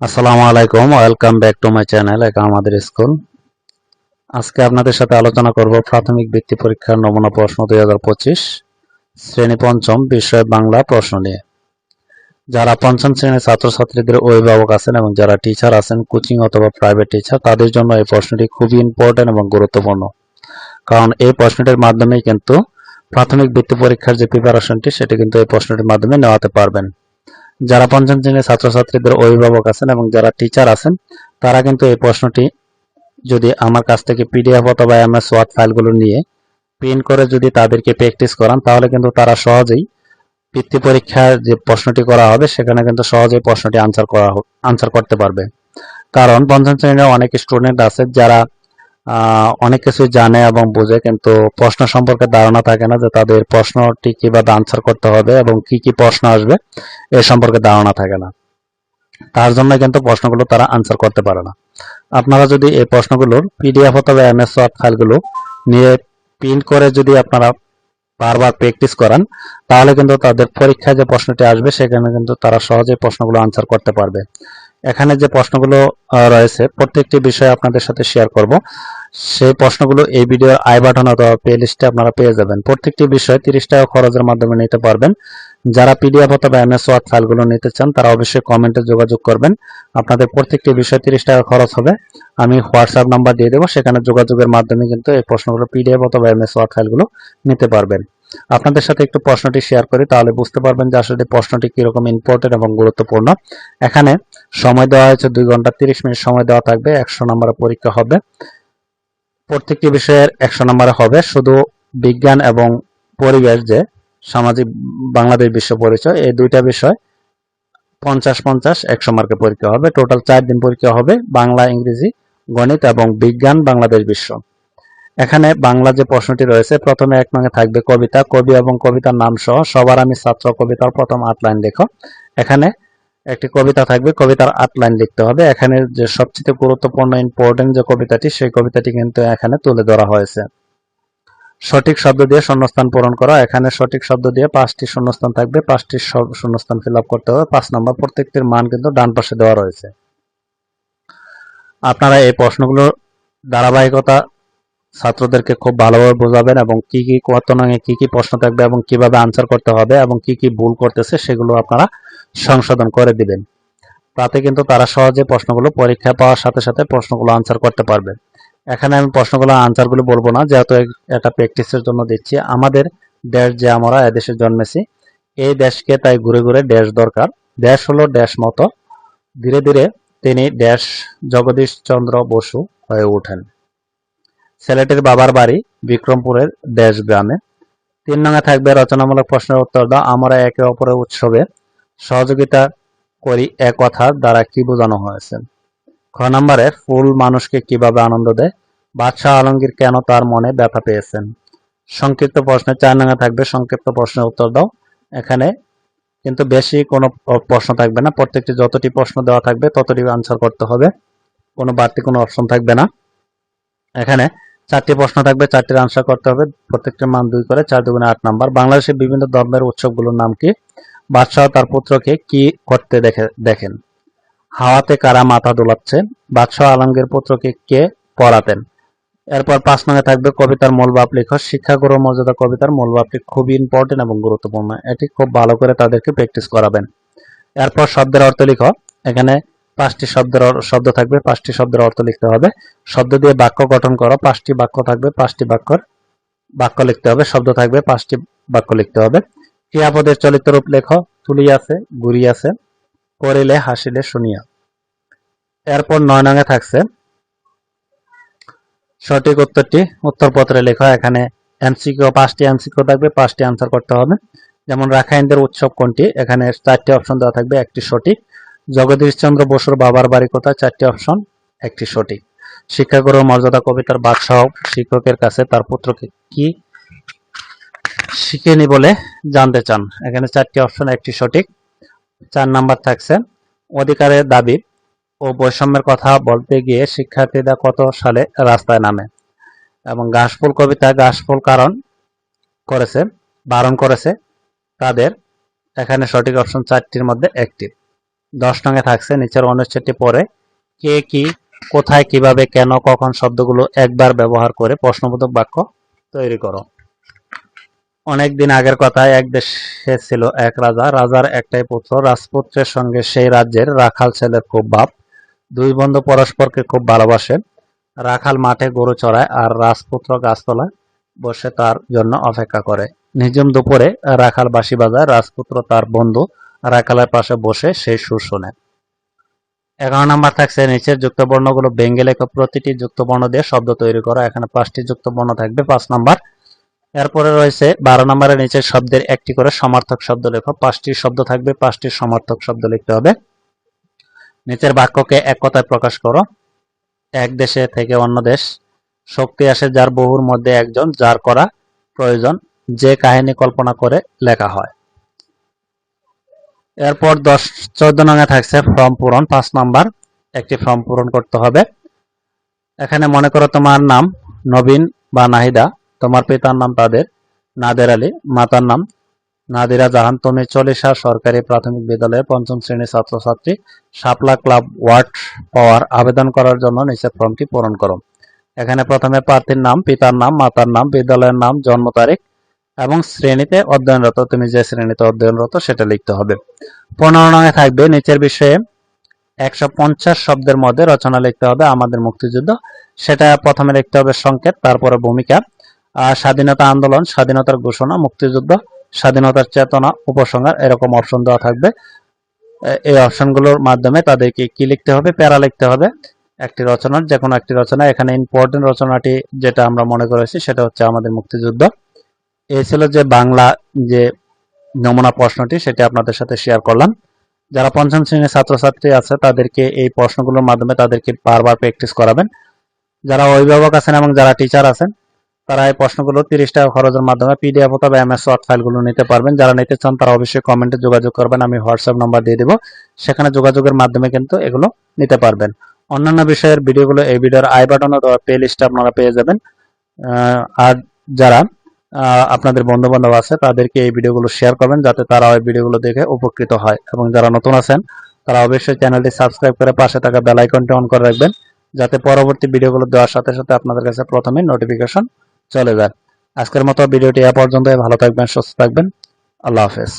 আসসালামু আলাইকুম, welcome back to my channel একা আমাদের স্কুল। আজকে আপনাদের সাথে আলোচনা করব প্রাথমিক বৃত্তি পরীক্ষার নমুনা প্রশ্ন দুই হাজার পঁচিশ, শ্রেণি পঞ্চম বিষয় বাংলা প্রশ্ন নিয়ে। যারা পঞ্চম শ্রেণির ছাত্রছাত্রীদের অভিভাবক আছেন এবং যারা টিচার আছেন কোচিং অথবা প্রাইভেট টিচার তাদের জন্য এই প্রশ্নটি খুবই ইম্পর্টেন্ট এবং গুরুত্বপূর্ণ। কারণ এই প্রশ্নটির মাধ্যমেই কিন্তু প্রাথমিক বৃত্তি পরীক্ষার যে প্রিপারেশনটি সেটি কিন্তু এই প্রশ্নটির মাধ্যমে নেওয়াতে পারবেন। যারা পঞ্চম শ্রেণির ছাত্রছাত্রীদের অভিভাবক আছেন এবং যারা টিচার আছেন, তারা কিন্তু এই প্রশ্নটি যদি আমার কাছ থেকে পিডিএফ অথবা এমএস ওয়ার্ড ফাইলগুলো নিয়ে প্রিন্ট করে যদি তাদেরকে প্র্যাকটিস করান, তাহলে কিন্তু তারা সহজেই বৃত্তি পরীক্ষার যে প্রশ্নটি করা হবে, সেখানে কিন্তু সহজেই প্রশ্নটি আনসার করা আনসার করতে পারবে। কারণ পঞ্চম শ্রেণির অনেক স্টুডেন্ট আছে যারা অনেক কিছু জানে এবং বোঝে, কিন্তু প্রশ্ন সম্পর্কে ধারণা থাকে না যে তাদের প্রশ্নটি কীভাবে আনসার করতে হবে এবং কি কি প্রশ্ন আসবে, এ সম্পর্কে ধারণা থাকে না। তার জন্য কিন্তু প্রশ্নগুলো তারা আনসার করতে পারে না। আপনারা যদি এই প্রশ্নগুলোর পিডিএফ অথবা এমএস ওয়ার্ড ফাইলগুলো নিয়ে প্রিন্ট করে যদি আপনারা বারবার প্র্যাকটিস করান, তাহলে কিন্তু তাদের পরীক্ষায় যে প্রশ্নটি আসবে, সেখানে কিন্তু তারা সহজেই প্রশ্নগুলো আনসার করতে পারবে। এখানে যে প্রশ্নগুলো রয়েছে, প্রত্যেকটি বিষয় আপনাদের সাথে শেয়ার করব। সেই প্রশ্নগুলো এই ভিডিওর আই বাটন অথবা প্লে লিস্টে আপনারা পেয়ে যাবেন। প্রত্যেকটি বিষয় তিরিশ টাকা খরচের মাধ্যমে নিতে পারবেন। যারা পিডিএফ অথবা এমএস ওয়ার্ড ফাইলগুলো নিতে চান, তারা অবশ্যই কমেন্টে যোগাযোগ করবেন। আপনাদের প্রত্যেকটি বিষয় তিরিশ টাকা খরচ হবে। আমি হোয়াটসঅ্যাপ নাম্বার দিয়ে দেবো, সেখানে যোগাযোগের মাধ্যমে কিন্তু এই প্রশ্নগুলো পিডিএফ অথবা এমএস ওয়ার্ড ফাইলগুলো নিতে পারবেন। আপনাদের সাথে একটু প্রশ্নটি শেয়ার করি, তাহলে বুঝতে পারবেন যে আসলে প্রশ্নটি কীরকম ইম্পর্টেন্ট এবং গুরুত্বপূর্ণ। এখানে সময় দেওয়া হয়েছে দুই ঘণ্টা তিরিশ মিনিট, সময় দেওয়া থাকবে একশো নম্বরের পরীক্ষা হবে। প্রত্যেকটি বিষয়ের একশো নম্বরে হবে, শুধু বিজ্ঞান এবং পরিবেশ যে সামাজিক বাংলাদেশ বিশ্ব পরিচয়, এই দুইটা বিষয় পঞ্চাশ পঞ্চাশ একশো মার্কের পরীক্ষা হবে। টোটাল চার দিন পরীক্ষা হবে, বাংলা, ইংরেজি, গণিত এবং বিজ্ঞান, বাংলাদেশ বিশ্ব। এখানে বাংলা যে প্রশ্নটি রয়েছে, প্রথমে এক নঙ্গে থাকবে কবিতা, কবি এবং কবিতার নাম সহ সবার আমি ছাত্র কবিতার প্রথম আট লাইন লেখো। এখানে একটি কবিতা থাকবে, কবিতার আট লাইন লিখতে হবে। এখানে যে সবচেয়ে গুরুত্বপূর্ণ ইম্পর্টেন্ট যে কবিতাটি, সেই কবিতাটি কিন্তু এখানে তুলে ধরা হয়েছে। সঠিক শব্দ দিয়ে শূন্যস্থান পূরণ করা। এখানে সঠিক শব্দ দিয়ে পাঁচটি শূন্যস্থান থাকবে, পাঁচটি শূন্যস্থান ফিল করতে হবে। পাঁচ নম্বর, প্রত্যেকটির মান কিন্তু ডান পাশে দেওয়া রয়েছে। আপনারা এই প্রশ্নগুলো ধারাবাহিকতা ছাত্রদেরকে খুব ভালোভাবে বোঝাবেন এবং কি কি কত নঙে কি কি প্রশ্ন থাকবে এবং কীভাবে আনসার করতে হবে এবং কি কি ভুল করতেছে সেগুলো আপনারা সংশোধন করে দিবেন। তাতে কিন্তু তারা সহজে প্রশ্নগুলো পরীক্ষা পাওয়ার সাথে সাথে প্রশ্নগুলো আনসার করতে পারবে। এখানে আমি প্রশ্নগুলো আনসারগুলো বলব না, যেহেতু এটা প্র্যাকটিসের জন্য দিচ্ছি। আমাদের দেশ যে আমরা এদেশে জন্মেছি, এই দেশকে তাই ঘুরে ঘুরে দেশ দরকার। দেশ হলো দেশ মতো। ধীরে ধীরে তিনি দেশ জগদীশ চন্দ্র বসু হয়ে ওঠেন। ছেলেটির বাবার বাড়ি বিক্রমপুরের দেশ গ্রামে। তিন নঙে থাকবে রচনামূলক প্রশ্নের উত্তর দাও। আমরা একে অপরের উৎসবে সহযোগিতা করি এ কথার দ্বারা কি বোঝানো হয়েছে? খ নম্বরে, ফুল মানুষকে কীভাবে আনন্দ দেয়? বাদশাহ আলমগীর কেন তার মনে ব্যথা পেয়েছেন? সংক্ষিপ্ত প্রশ্নে চার নঙে থাকবে সংক্ষিপ্ত প্রশ্নের উত্তর দাও। এখানে কিন্তু বেশি কোনো প্রশ্ন থাকবে না। প্রত্যেকটি যতটি প্রশ্ন দেওয়া থাকবে ততটি আনসার করতে হবে। কোনো বাড়তি কোনো অপশন থাকবে না। এখানে চারটি প্রশ্ন থাকবে চারটির আনসার করতে হবে, প্রত্যেকটা মান দুই করে, চার দুগুণে আট নাম্বার। বাংলাদেশের বিভিন্ন ধর্মের উৎসবগুলোর নাম কি? বাদশাহ তার পুত্রকে কি করতে দেখে, দেখেন? হাওয়াতে কারা মাথা দোলাচ্ছে? বাদশাহ আলমগীর পুত্রকে কে পড়াতেন? এরপর পাঁচ নঙ্গে থাকবে, কবিতার মূল বাপ লেখ শিক্ষাগুরু মর্যাদা কবিতার মূল বাপটি খুবই ইম্পর্টেন্ট এবং গুরুত্বপূর্ণ। এটি খুব ভালো করে তাদেরকে প্র্যাকটিস করাবেন। এরপর শব্দের অর্থ লিখো। এখানে পাঁচটি শব্দের শব্দ থাকবে, পাঁচটি শব্দের অর্থ লিখতে হবে। শব্দ দিয়ে বাক্য গঠন করো, পাঁচটি বাক্য থাকবে, পাঁচটি বাক্যর বাক্য লিখতে হবে, শব্দ থাকবে, পাঁচটি বাক্য লিখতে হবে। ক্রিয়াপদের চলিত রূপ লেখো তুলিয়াছে ঘুরিয়াছে করিলে, হাসিলে, শুনিয়া। এরপর নয় নঙে থাকছে। সঠিক উত্তরটি উত্তরপত্রে লেখা, এখানে এমসিকিউ, পাঁচটি এমসিকিউ থাকবে, পাঁচটি আনসার করতে হবে। যেমন রাখাইনদের উৎসব কোনটি? এখানে চারটি অপশন দেওয়া থাকবে, একটি সঠিক জগদীশচন্দ্র বসুর বাবার বাড়ি কোথায়? চারটি অপশন। একটি সঠিক। শিক্ষাগুরুর মর্যাদা কবিতার বাদশাহ শিক্ষকের কাছে তার পুত্রকে কি শিখেনি বলে জানতে চান? এখানে চারটি অপশন, একটি সঠিক। চার নাম্বার থাকছে, অধিকারের দাবি ও বৈষম্যের কথা বলতে গিয়ে শিক্ষার্থীরা কত সালে রাস্তায় নামে? এবং ঘাসফুল কবিতা ঘাসফুল কারণ করেছে, বারণ করেছে তাদের। এখানে সঠিক অপশন চারটির মধ্যে একটি। দশ নঙে থাকছে, নিচের অনুচ্ছেদটি পরে। কে কি, কোথায়, কীভাবে, কেন, কখন শব্দগুলো একবার ব্যবহার করে প্রশ্নবোধক বাক্য তৈরি করো। অনেক দিন আগের কথায় এক দেশে ছিল এক রাজা। রাজার একটাই পুত্র, রাজপুত্রের সঙ্গে সেই রাজ্যের রাখাল ছেলের খুব ভাব দুই বন্ধু পরস্পরকে খুব ভালোবাসেন রাখাল মাঠে গরু চড়ায় আর রাজপুত্র গাছতলায় বসে তার জন্য অপেক্ষা করে। নিজম দুপুরে রাখাল বাঁশি বাজায়। রাজপুত্র তার বন্ধু রাখালের পাশে বসে সেই সুর শোনে। এগারো নাম্বার থাকছে, নিচের যুক্ত বর্ণগুলো বেঙ্গে লেখো প্রতিটি যুক্ত বর্ণ দিয়ে শব্দ তৈরি করো। এখানে পাঁচটি যুক্ত বর্ণ থাকবে, পাঁচ নাম্বার। এরপরে রয়েছে, বারো নম্বরের নিচের শব্দের একটি করে সমার্থক শব্দ লেখো। পাঁচটি শব্দ থাকবে, পাঁচটি সমার্থক শব্দ লিখতে হবে। নিচের বাক্যকে এক কথায় প্রকাশ করো। এক দেশে থেকে অন্য দেশ, শক্তি আসে যার বহুর মধ্যে একজন, যার করা প্রয়োজন, যে কাহিনী কল্পনা করে লেখা হয়। এরপর দশ, চোদ্দ নঙে থাকছে ফর্ম পূরণ, পাঁচ নাম্বার, একটি ফর্ম পূরণ করতে হবে। এখানে মনে করো তোমার নাম নবীন বা নাহিদা, তোমার পিতার নাম তাদের, নাদের আলী, মাতার নাম নাদিরা জাহান, তুমি চল্লিশা সরকারি প্রাথমিক বিদ্যালয়ের পঞ্চম শ্রেণির ছাত্রছাত্রী শাপলা ক্লাব ওয়ার্ড পাওয়ার আবেদন করার জন্য নিচের ফর্মটি পূরণ করো। এখানে প্রথমে প্রার্থীর নাম, পিতার নাম, মাতার নাম, বিদ্যালয়ের নাম, জন্ম তারিখ এবং শ্রেণীতে অধ্যয়নরত, তুমি যে শ্রেণীতে অধ্যয়নরত সেটা লিখতে হবে। পনেরো নঙে থাকবে, নিচের বিষয়ে একশো পঞ্চাশ শব্দের মধ্যে রচনা লিখতে হবে আমাদের মুক্তিযুদ্ধ। সেটা প্রথমে লিখতে হবে সংকেত, তারপরে ভূমিকা। স্বাধীনতা আন্দোলন, স্বাধীনতার ঘোষণা, মুক্তিযুদ্ধ, স্বাধীনতার চেতনা, উপসংহার, এরকম অপশন দেওয়া থাকবে। এই অপশনগুলোর মাধ্যমে তাদেরকে কি লিখতে হবে? প্যারা লিখতে হবে। একটি রচনার যে কোনো একটি রচনা। এখানে ইম্পর্টেন্ট রচনাটি যেটা আমরা মনে করেছি সেটা হচ্ছে আমাদের মুক্তিযুদ্ধ। এই ছিল যে বাংলা যে নমুনা প্রশ্নটি, সেটি আপনাদের সাথে শেয়ার করলাম। যারা পঞ্চম শ্রেণির ছাত্রছাত্রী আছে, তাদেরকে এই প্রশ্নগুলোর মাধ্যমে তাদেরকে বারবার প্র্যাকটিস করাবেন। যারা অভিভাবক আছেন এবং যারা টিচার আছেন, তারা এই প্রশ্নগুলো তিরিশ টাকা খরচের মাধ্যমে পিডিএফ অথবা এমএস ওয়ার্ড ফাইলগুলো নিতে পারবেন। যারা নিতে চান, তারা অবশ্যই কমেন্টে যোগাযোগ করবেন, আমি হোয়াটসঅ্যাপ নাম্বার দিয়ে দিব। সেখানে যোগাযোগের মাধ্যমে কিন্তু এগুলো নিতে পারবেন। অন্যান্য বিষয়ের ভিডিওগুলো এই ভিডিওর আই বাটন অথবা প্লে লিস্টে আপনারা পেয়ে যাবেন। আর যারা আপনাদের বন্ধু বান্ধব আছে, তাদেরকে এই ভিডিওগুলো শেয়ার করবেন যাতে তারা ওই ভিডিওগুলো দেখে উপকৃত হয়। এবং যারা নতুন আছেন, তারা অবশ্যই চ্যানেলটি সাবস্ক্রাইব করে পাশে থাকা বেল আইকনটি অন করে রাখবেন, যাতে পরবর্তী ভিডিওগুলো দেওয়ার সাথে সাথে আপনাদের কাছে প্রথমে নোটিফিকেশন চলে যায়। আজকের মতো ভিডিওটি এ পর্যন্ত ভালো থাকবেন, সুস্থ থাকবেন। আল্লাহ হাফেজ।